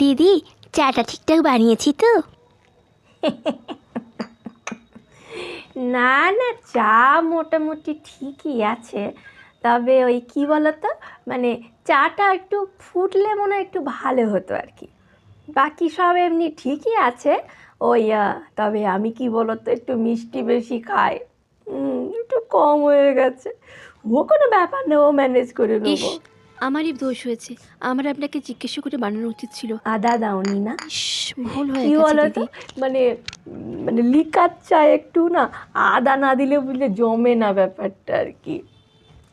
দিদি চাটা ঠিকঠাক বানিয়েছি তো। না না চা মোটামুটি ঠিকই আছে। তবে ওই কি বলতো মানে চাটা একটু ফুটলে মনে হয় একটু ভালো হতো আর কি। বাকি সব এমনি ঠিকই আছে। ওই তবে আমি কি বলতো একটু মিষ্টি বেশি খাই। একটু কম হয়ে গেছে। ও কোনো ব্যাপার না ও ম্যানেজ করে নেব। আমারই দোষ হয়েছে। আমার আপনাকে জিজ্ঞাসা করে বানানো উচিত ছিল। আদা দাওনি না ভুল হয়ে কি বলো তো? মানে মানে লিকার চা একটু না আদা না দিলে বুঝলে জমে না ব্যাপারটা আর কি।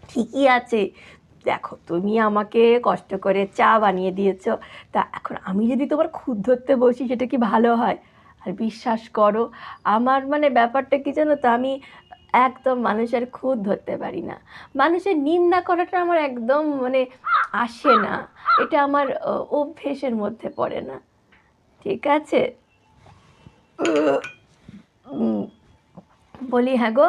ঠিকই আছে। দেখো তুমি আমাকে কষ্ট করে চা বানিয়ে দিয়েছ। তা এখন আমি যদি তোমার খুদ ধরতে বসি সেটা কি ভালো হয়? আর বিশ্বাস করো আমার মানে ব্যাপারটা কি জানো তো আমি একদম মানুষের খুদ ধরতে পারি না। মানুষের নিন্দা করাটা আমার একদম মানে আসে না। এটা আমার অভ্যেসের মধ্যে পড়ে না। ঠিক আছে? বলি হ্যাঁ গো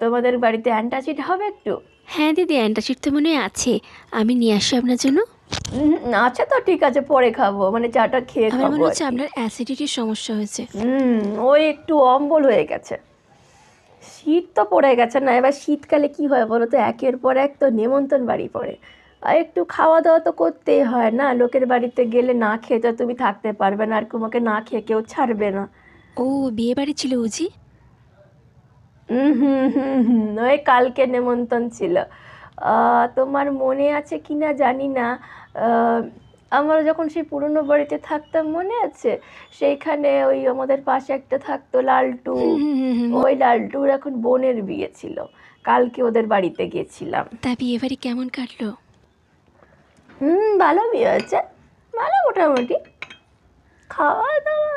তোমাদের বাড়িতে অ্যান্টাসিড হবে একটু? হ্যাঁ দিদি অ্যান্টাসিড তো মনে আছে। আমি নিয়ে আসি আপনার জন্য। আচ্ছা তো ঠিক আছে পরে খাব। মানে চাটা খেয়ে খাব আমার মনে হচ্ছে আপনার অ্যাসিডিটির সমস্যা হয়েছে। হুম ওই একটু অম্বল হয়ে গেছে। শীত তো পড়ে গেছে না এবার শীতকালে কি হয় বলো তো? একের পর এক তো নেমন্তন্ন বাড়ি পড়ে। আর একটু খাওয়া দাওয়া তো করতেই হয় না লোকের বাড়িতে গেলে না খেয়ে তো তুমি থাকতে পারবে না আর তোমাকে না খেয়ে কেউ ছাড়বে না। ও বিয়ে বাড়ি ছিল উজি হুম হুম হুম ওই কালকে নেমন্তন্ন ছিল। তোমার মনে আছে কি না জানি না। আমরা যখন সেই পুরনো বাড়িতে থাকতাম মনে আছে? সেইখানে ওই আমাদের পাশে একটা থাকতো লালটু। ওই লালটুর এখন বোনের বিয়ে ছিল। কালকে ওদের বাড়িতে গিয়েছিলাম। তা বিয়ে বাড়ি কেমন কাটলো? হুম ভালো বিয়ে হয়েছে। ভালো মোটামুটি। খাওয়া দাওয়া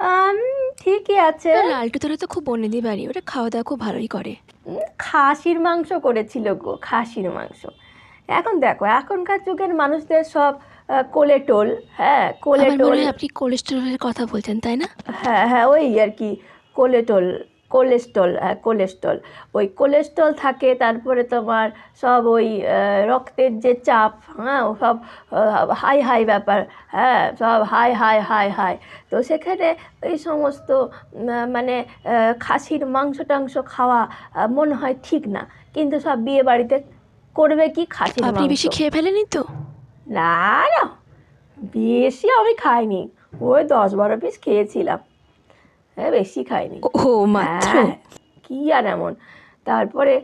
আম, ঠিকই আছে। লালটু তোরা তো খুব বনেদি বাড়ি। ওটা খাওয়া দাওয়া খুব ভালোই করে। উম, খাসির মাংস করেছিল গো খাসির মাংস। এখন দেখো এখনকার যুগের মানুষদের সব আহ, কোলে হ্যাঁ কোলে আমার টোল হয় আপনি কোলেস্টেরলের কথা বলছেন তাই না? হ্যাঁ হ্যাঁ ওই আর কি কোলেটোল কোলেস্ট্রল হ্যাঁ কোলেস্ট্রল। ওই কোলেস্ট্রল থাকে তারপরে তোমার সব ওই রক্তের যে চাপ হ্যাঁ ও সব হাই হাই ব্যাপার হ্যাঁ সব হাই হাই হাই হাই। তো সেখানে এই সমস্ত মানে খাসির মাংস টাংস খাওয়া মনে হয় ঠিক না। কিন্তু সব বিয়ে বাড়িতে করবে কি খাসির আপনি বেশি খেয়ে ফেলেনি তো? না না। বেশি আমি খাইনি। ওই দশ বারো পিস খেয়েছিলাম। হ্যাঁ বেশি খাইনি। ও মাত্র? হ্যাঁ, কি আর এমন? তারপরে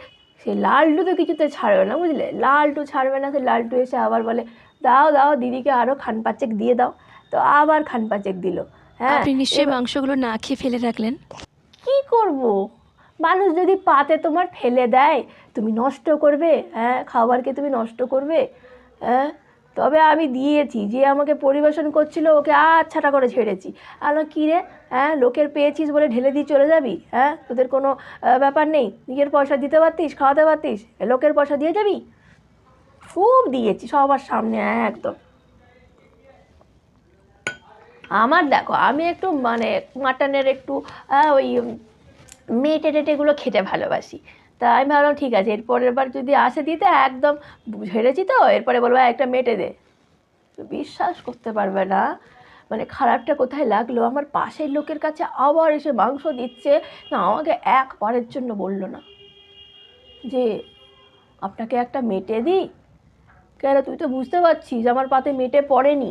সে লালটু তো কিছুতে ছাড়বে না বুঝলে? লালটু ছাড়বে না সে লালটু এসে আবার বলে দাও দাও দিদিকে আরও খান পাচেক দিয়ে দাও। তো আবার খান পাচেক দিল। হ্যাঁ আপনি নিশ্চয়ই মাংসগুলো না খেয়ে ফেলে রাখলেন। কি করব? মানুষ যদি পাতে তোমার ফেলে দেয় তুমি নষ্ট করবে হ্যাঁ খাবারকে তুমি নষ্ট করবে হ্যাঁ তবে আমি দিয়েছি, যে আমাকে পরিবেশন করছিল ওকে আচ্ছাটা করে ছেড়েছি। আলো, কী রে? হ্যাঁ লোকের পেয়েছিস বলে ঢেলে দিয়ে চলে যাবি? হ্যাঁ তোদের কোনো ব্যাপার নেই। নিজের পয়সা দিতে পারতিস, খাওয়াতে পারতিস? লোকের পয়সা দিয়ে যাবি? খুব দিয়েছি, সবার সামনে একদম। আমার দেখো, আমি একটু মানে মাটনের একটু ওই মেটে টেটেগুলো খেতে ভালোবাসি। তা আমি ভাবলাম, ঠিক আছে, এরপরের বার যদি আসে দিতে, একদম ঝেড়েছি তো, এরপরে বলব "এই একটা মেটে দে। বিশ্বাস করতে পারবে না। মানে খারাপটা কোথায় লাগল? আমার পাশের লোকের কাছে আবার এসে মাংস দিচ্ছে। না, আমাকে একবারের জন্য বলল না যে, আপনাকে একটা মেটে দিই কেন, তুই তো বুঝতে পারছিস, আমার পাতে মেটে পড়েনি।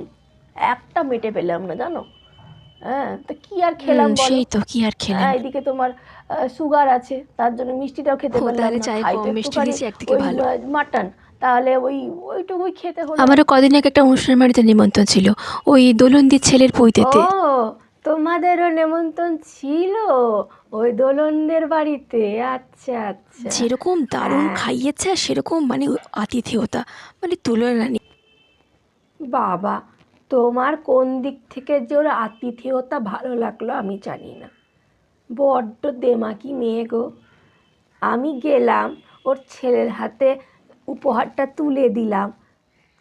একটা মেটে পেলাম না, জানো? হ্যাঁ তো কি আর খেলাম বলো? সেই তো কি আর হ্যাঁ, এদিকে তোমার সুগার আছে তার জন্য মিষ্টিটাও খেতে পারলাম না। চাই কম মিষ্টি দিয়েছি, একদিকে ভালো। মাটন তাহলে ওই ওইটুকুই খেতে হলো। আমারও কদিন আগে একটা অনুষ্ঠান বাড়িতে নিমন্ত্রণ ছিল ওই দোলন্দির ছেলের পৈতেতে। ও তোমাদেরও নেমন্তন্ন ছিল? ওই দোলনদের বাড়িতে আচ্ছা আচ্ছা। যেরকম দারুণ হ্যাঁ। খাইয়েছে আর সেরকম মানে আতিথেয়তা মানে তুলনা নেই। বাবা তোমার কোন দিক থেকে যে ওর আতিথেয়তা ভালো লাগল আমি জানি না। বড্ড দেমাকি মেয়ে গো। আমি গেলাম, ওর ছেলের হাতে উপহারটা তুলে দিলাম।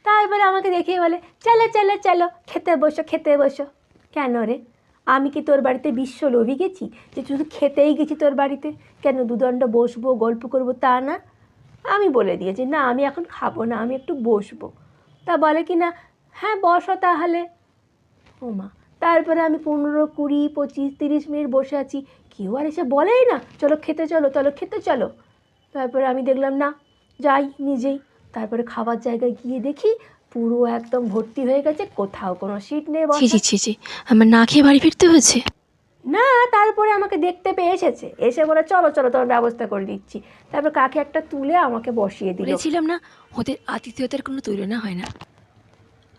তা এবার আমাকে দেখে বলে, চলো চলো চলো, খেতে বসো খেতে বসো। কেন রে? আমি কি তোর বাড়িতে বিশ্ব লোভি গেছি? যে শুধু খেতেই গেছি তোর বাড়িতে? কেন দুদণ্ড বসবো, গল্প করব তা না? আমি বলে দিয়েছি, না, আমি এখন খাব না, আমি একটু বসবো। তা বলে কি না হ্যাঁ বসো তাহলে। ও মা তারপরে আমি পনেরো কুড়ি পঁচিশ তিরিশ মিনিট বসে আছি। কেউ আর এসে বলেই না চলো খেতে চলো চলো খেতে চলো। তারপরে আমি দেখলাম না যাই নিজেই। তারপরে খাবার জায়গায় গিয়ে দেখি পুরো একদম ভর্তি হয়ে গেছে কোথাও কোনো সিট নেই ছি ছি ছি ছি আমার না খেয়ে বাড়ি ফিরতে হয়েছে। না তারপরে আমাকে দেখতে পেয়ে এসেছে এসে বলে চলো চলো তোমার ব্যবস্থা করে দিচ্ছি। তারপর কাকে একটা তুলে আমাকে বসিয়ে দিল। বলেছিলাম না ওদের আতিথেয়তার কোনো তুলনা হয় না।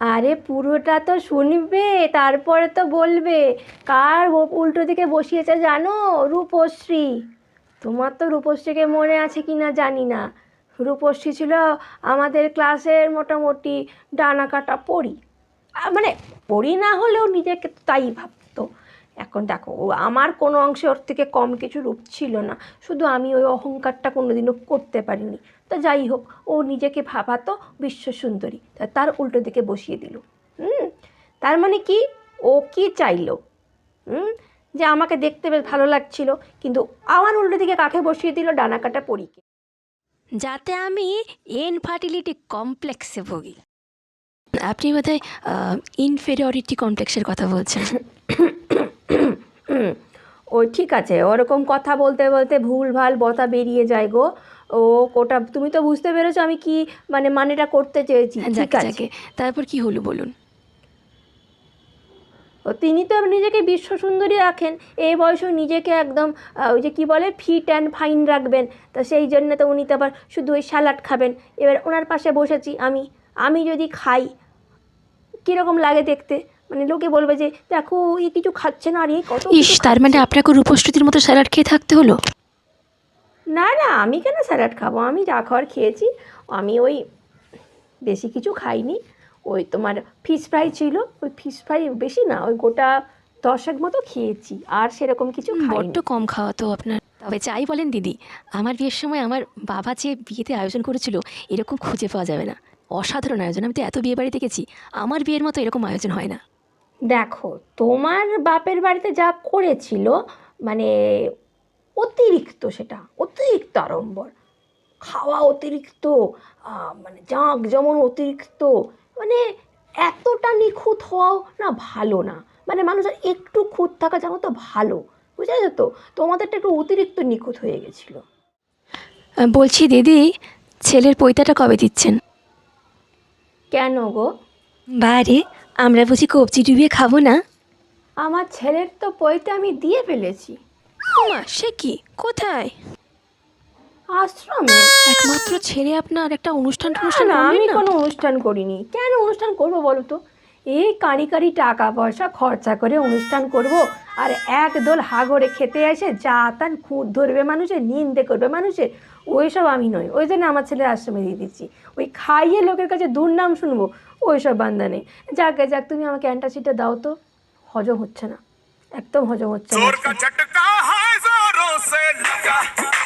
আরে পুরোটা তো শুনবে, তারপরে তো বলবে। কার উল্টো দিকে বসিয়েছে জানো? রূপশ্রী। তোমার তো রূপশ্রীকে মনে আছে কি না জানি না। রূপশ্রী ছিল আমাদের ক্লাসের মোটামুটি ডানা কাটা পড়ি মানে পড়ি না হলেও নিজেকে তাই ভাবতো। এখন দেখো, ও আমার কোনো অংশে ওর থেকে কম কিছু রূপ ছিল না। শুধু আমি ওই অহংকারটা কোনোদিনও করতে পারিনি। তো যাই হোক ও নিজেকে ভাবাতো বিশ্ব সুন্দরী। তার উল্টো দিকে বসিয়ে দিল। হুম তার মানে কি? ও কি চাইলো? হুম যে আমাকে দেখতে বেশ ভালো লাগছিল কিন্তু আমার উল্টো দিকে কাকে বসিয়ে দিল ডানা কাটা পরীকে? যাতে আমি ইনফার্টিলিটি কমপ্লেক্সে ভুগি। আপনি বোধহয় ইনফেরিয়রিটি কমপ্লেক্সের কথা বলছেন। ও ঠিক আছে ওরকম কথা বলতে বলতে ভুল ভালো বতা বেরিয়ে যায় গো। ও ওটা তুমি তো বুঝতে পেরেছ আমি কি মানে মানেটা করতে চেয়েছি। ঠিক যাকে আছে। তারপর কি হলো বলুন? ও তিনি তো নিজেকে বিশ্ব সুন্দরী রাখেন। এই বয়সেও নিজেকে একদম ওই যে কী বলে ফিট অ্যান্ড ফাইন রাখবেন। তো সেই জন্য তো উনি তো আবার শুধু ওই স্যালাড খাবেন। এবার ওনার পাশে বসেছি আমি। আমি যদি খাই কীরকম লাগে দেখতে? মানে লোকে বলবে যে দেখো ই কিছু খাচ্ছে না আর এই কত ইস তার মানে আপনাকে রূপশ্রুতির মতো স্যালাড খেয়ে থাকতে হলো? না না আমি কেন স্যালাড খাব? আমি যা খাওয়ার খেয়েছি আমি ওই বেশি কিছু খাইনি। ওই তোমার ফিশ ফ্রাই ছিল ওই ফিশ ফ্রাই বেশি না ওই গোটা দশেক মতো খেয়েছি আর সেরকম কিছু বড্ড কম খাওয়া তো আপনার। তবে যাই বলেন দিদি আমার বিয়ের সময় আমার বাবা যে বিয়েতে আয়োজন করেছিল এরকম খুঁজে পাওয়া যাবে না। অসাধারণ আয়োজন আমি তো এত বিয়ে বাড়ি দেখেছি আমার বিয়ের মতো এরকম আয়োজন হয় না। দেখো তোমার বাপের বাড়িতে যা করেছিল মানে অতিরিক্ত সেটা অতিরিক্ত আড়ম্বর। খাওয়া অতিরিক্ত মানে জাঁক যেমন অতিরিক্ত মানে এতটা নিখুঁত হওয়াও না ভালো না। মানে মানুষের একটু খুঁত থাকা যেন তো ভালো বুঝেছ তো? তোমাদেরটা একটু অতিরিক্ত নিখুঁত হয়ে গেছিল। বলছি দিদি ছেলের পৈতাটা কবে দিচ্ছেন? কেন গো? বারে আমরা বুঝি কবজি ডুবিয়ে খাব না? আমার ছেলের তো পইতে আমি দিয়ে ফেলেছি। ওমা সে কি? কোথায়? আশ্রমে। একমাত্র ছেলে আপনার একটা অনুষ্ঠান না অনুষ্ঠান না আমি কোনো অনুষ্ঠান করিনি। কেন অনুষ্ঠান করব বলো তো? এই কাঁড়ি কাঁড়ি টাকা পয়সা খরচা করে অনুষ্ঠান করব আর এক দোল হাগরে খেতে এসে যা তান খুঁত ধরবে মানুষের নিন্দে করবে মানুষের। ওইসব আমি নই। ওই জন্য আমার ছেলের আশ্রমে দিয়ে দিচ্ছি। ওই খাইয়ে লোকের কাছে দুর্নাম শুনব ওইসব বান্দা নেই। যাকে যাক তুমি আমাকে অ্যান্টাসিডটা দাও তো। হজম হচ্ছে না। একদম হজম হচ্ছে না। Senga.